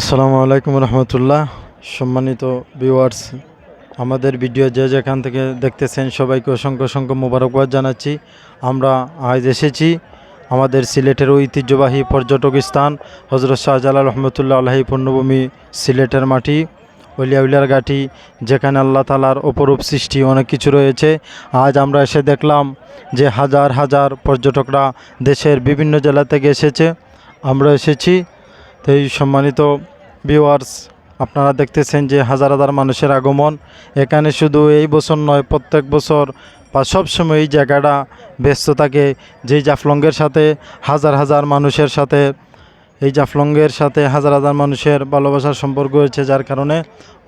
আসসালামু আলাইকুম রহমতুল্লাহ। সম্মানিত ভিউয়ার্স আমাদের ভিডিও যে যেখান থেকে দেখতেছেন সবাইকে অসংখ্য অসংখ্য মোবারকবাদ জানাচ্ছি। আমরা আজ এসেছি আমাদের সিলেটের ঐতিহ্যবাহী পর্যটক স্থান হজরত শাহজালাল রহমতুল্লাহ আল্লাহি পূর্ণভূমি সিলেটের মাটি উলিয়াউলিয়ার ঘাটি, যেখানে আল্লাহ তালার অপরূপ সৃষ্টি অনেক কিছু রয়েছে। আজ আমরা এসে দেখলাম যে হাজার হাজার পর্যটকরা দেশের বিভিন্ন জেলা থেকে এসেছে। আমরা এসেছি তো এই সম্মানিত ভিউয়ার্স আপনারা দেখতেছেন যে হাজার হাজার মানুষের আগমন। এখানে শুধু এই বছর নয়, প্রত্যেক বছর বা সবসময় এই জায়গাটা ব্যস্ত থাকে। যেই জাফলঙ্গের সাথে, হাজার হাজার মানুষের সাথে এই জাফলংয়ের সাথে হাজার হাজার মানুষের ভালোবাসার সম্পর্ক হয়েছে যার কারণে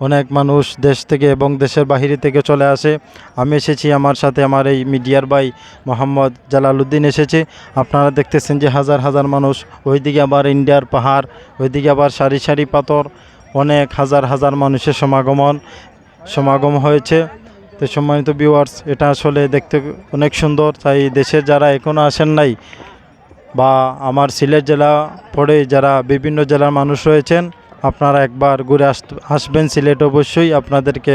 অনেক মানুষ দেশ থেকে এবং দেশের বাহিরে থেকে চলে আসে। আমি এসেছি আমার সাথে আমার এই মিডিয়ার ভাই মোহাম্মদ জালালউদ্দিন এসেছে। আপনারা দেখতেছেন যে হাজার হাজার মানুষ, ওইদিকে আবার ইন্ডিয়ার পাহাড়, ওইদিকে আবার সারি সারি পাথর, অনেক হাজার হাজার মানুষের সমাগমন, সমাগম হয়েছে। তো সম্মানিত ভিউয়ার্স এটা আসলে দেখতে অনেক সুন্দর, তাই দেশের যারা এখনও আসেন নাই বা আমার সিলেট জেলা পড়ে যারা বিভিন্ন জেলার মানুষ রয়েছেন, আপনারা একবার ঘুরে আস, আসবেন সিলেট অবশ্যই। আপনাদেরকে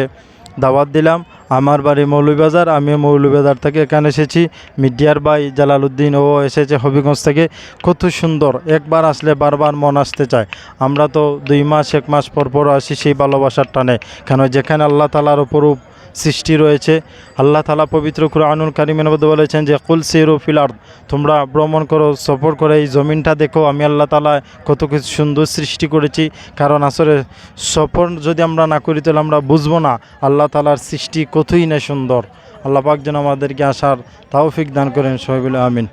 দাওয়াত দিলাম। আমার বাড়ি মৌলভীবাজার আমি মৌলভীবাজার থেকে এখানে এসেছি। মিডিয়ার ভাই জালালউদ্দিন, ও এসেছে হবিগঞ্জ থেকে। কত সুন্দর, একবার আসলে বারবার মন আসতে চায়। আমরা তো দুই মাস, এক মাস পর পর আসি সেই ভালোবাসার টানে। কেন যেখানে আল্লাহ তালার অপরূপ সৃষ্টি রয়েছে। আল্লাহ তালা পবিত্র কুরআনুল কারিমের মধ্যে বলেছেন যে, কুল সিরু ফিলার তোমরা ভ্রমণ করো, সফর করে এই জমিনটা দেখো। আমি আল্লাহ তালা কত কিছু সুন্দর সৃষ্টি করেছি। কারণ আসলে সফর যদি আমরা না করি, তাহলে আমরা বুঝব না আল্লাহ তালার সৃষ্টি কতই না সুন্দর। আল্লাহ পাক যেন আমাদেরকে আসার তাওফিক দান করেন। সবাই আমিন।